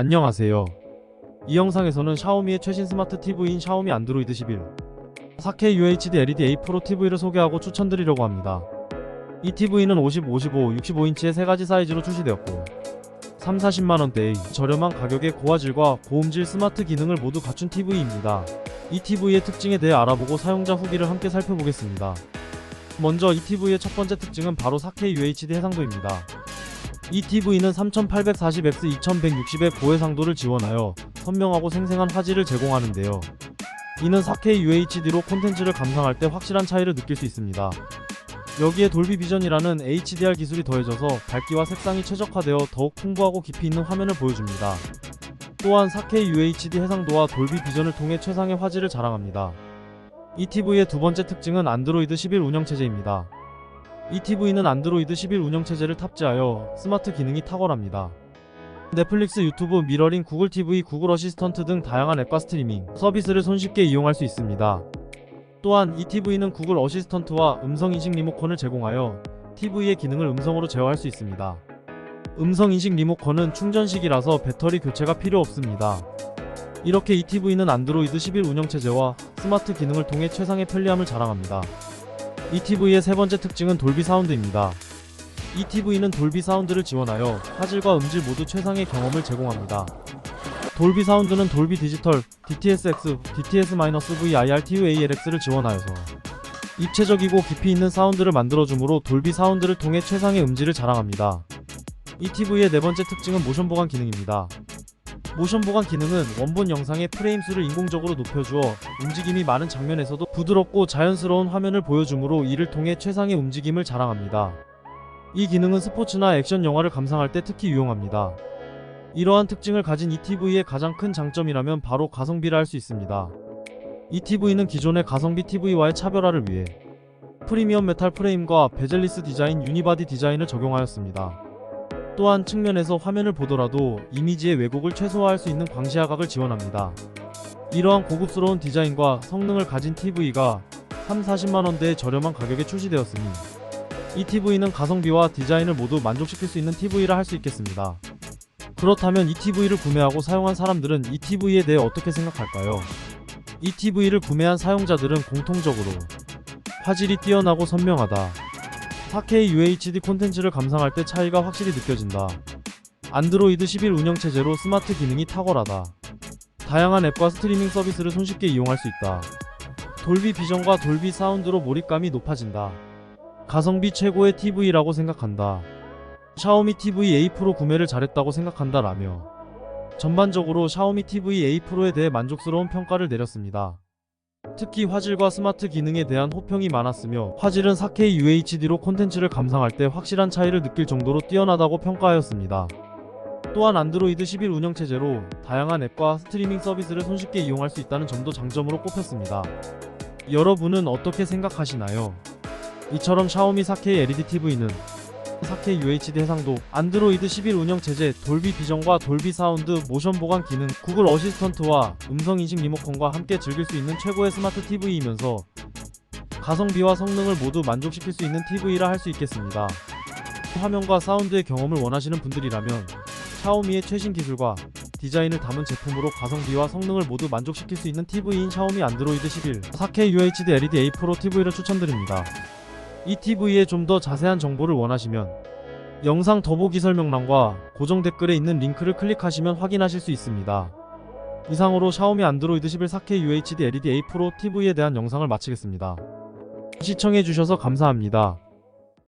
안녕하세요. 이 영상에서는 샤오미의 최신 스마트 TV인 샤오미 안드로이드 11 4K UHD LED A 프로 TV를 소개하고 추천드리려고 합니다. 이 TV는 50, 55, 65인치의 세 가지 사이즈로 출시되었고 3, 40만원대의 저렴한 가격에 고화질과 고음질 스마트 기능을 모두 갖춘 TV입니다. 이 TV의 특징에 대해 알아보고 사용자 후기를 함께 살펴보겠습니다. 먼저 이 TV의 첫 번째 특징은 바로 4K UHD 해상도입니다. 이 TV는 3840x 2160의 고해상도를 지원하여 선명하고 생생한 화질을 제공하는데요. 이는 4K UHD로 콘텐츠를 감상할 때 확실한 차이를 느낄 수 있습니다. 여기에 돌비 비전이라는 HDR 기술이 더해져서 밝기와 색상이 최적화되어 더욱 풍부하고 깊이 있는 화면을 보여줍니다. 또한 4K UHD 해상도와 돌비 비전을 통해 최상의 화질을 자랑합니다. 이 TV의 두 번째 특징은 안드로이드 11 운영체제입니다. 이 TV는 안드로이드 11 운영체제를 탑재하여 스마트 기능이 탁월합니다. 넷플릭스, 유튜브, 미러링, 구글 TV, 구글 어시스턴트 등 다양한 앱과 스트리밍 서비스를 손쉽게 이용할 수 있습니다. 또한 이 TV는 구글 어시스턴트와 음성인식 리모컨을 제공하여 TV의 기능을 음성으로 제어할 수 있습니다. 음성인식 리모컨은 충전식이라서 배터리 교체가 필요 없습니다. 이렇게 이 TV는 안드로이드 11 운영체제와 스마트 기능을 통해 최상의 편리함을 자랑합니다. 이 TV의 세 번째 특징은 돌비 사운드입니다. 이 TV는 돌비 사운드를 지원하여 화질과 음질 모두 최상의 경험을 제공합니다. 돌비 사운드는 돌비 디지털, DTSX, DTS-VIR, TUALX를 지원하여서 입체적이고 깊이 있는 사운드를 만들어주므로 돌비 사운드를 통해 최상의 음질을 자랑합니다. 이 TV의 네 번째 특징은 모션 보관 기능입니다. 모션 보관 기능은 원본 영상의 프레임 수를 인공적으로 높여주어 움직임이 많은 장면에서도 부드럽고 자연스러운 화면을 보여주므로 이를 통해 최상의 움직임을 자랑합니다. 이 기능은 스포츠나 액션 영화를 감상할 때 특히 유용합니다. 이러한 특징을 가진 이 TV의 가장 큰 장점이라면 바로 가성비라 할 수 있습니다. 이 TV는 기존의 가성비 TV와의 차별화를 위해 프리미엄 메탈 프레임과 베젤리스 디자인 유니바디 디자인을 적용하였습니다. 또한 측면에서 화면을 보더라도 이미지의 왜곡을 최소화할 수 있는 광시야각을 지원합니다. 이러한 고급스러운 디자인과 성능을 가진 TV가 3, 40만원대의 저렴한 가격에 출시되었으니 이 TV는 가성비와 디자인을 모두 만족시킬 수 있는 TV라 할 수 있겠습니다. 그렇다면 이 TV를 구매하고 사용한 사람들은 이 TV에 대해 어떻게 생각할까요? 이 TV를 구매한 사용자들은 공통적으로 화질이 뛰어나고 선명하다. 4K UHD 콘텐츠를 감상할 때 차이가 확실히 느껴진다. 안드로이드 11 운영체제로 스마트 기능이 탁월하다. 다양한 앱과 스트리밍 서비스를 손쉽게 이용할 수 있다. 돌비 비전과 돌비 사운드로 몰입감이 높아진다. 가성비 최고의 TV라고 생각한다. 샤오미 TV A 프로 구매를 잘했다고 생각한다 라며 전반적으로 샤오미 TV A 프로에 대해 만족스러운 평가를 내렸습니다. 특히 화질과 스마트 기능에 대한 호평이 많았으며 화질은 4K UHD로 콘텐츠를 감상할 때 확실한 차이를 느낄 정도로 뛰어나다고 평가하였습니다. 또한 안드로이드 11 운영체제로 다양한 앱과 스트리밍 서비스를 손쉽게 이용할 수 있다는 점도 장점으로 꼽혔습니다. 여러분은 어떻게 생각하시나요? 이처럼 샤오미 4K LED TV는 4K UHD 해상도, 안드로이드 11 운영 체제, 돌비 비전과 돌비 사운드, 모션 보관 기능, 구글 어시스턴트와 음성 인식 리모컨과 함께 즐길 수 있는 최고의 스마트 TV이면서 가성비와 성능을 모두 만족시킬 수 있는 TV라 할 수 있겠습니다. 화면과 사운드의 경험을 원하시는 분들이라면 샤오미의 최신 기술과 디자인을 담은 제품으로 가성비와 성능을 모두 만족시킬 수 있는 TV인 샤오미 안드로이드 11 4K UHD LED A 프로 TV를 추천드립니다. 이 TV에 좀 더 자세한 정보를 원하시면 영상 더보기 설명란과 고정 댓글에 있는 링크를 클릭하시면 확인하실 수 있습니다. 이상으로 샤오미 안드로이드 11 4K UHD LED A 프로 TV에 대한 영상을 마치겠습니다. 시청해주셔서 감사합니다.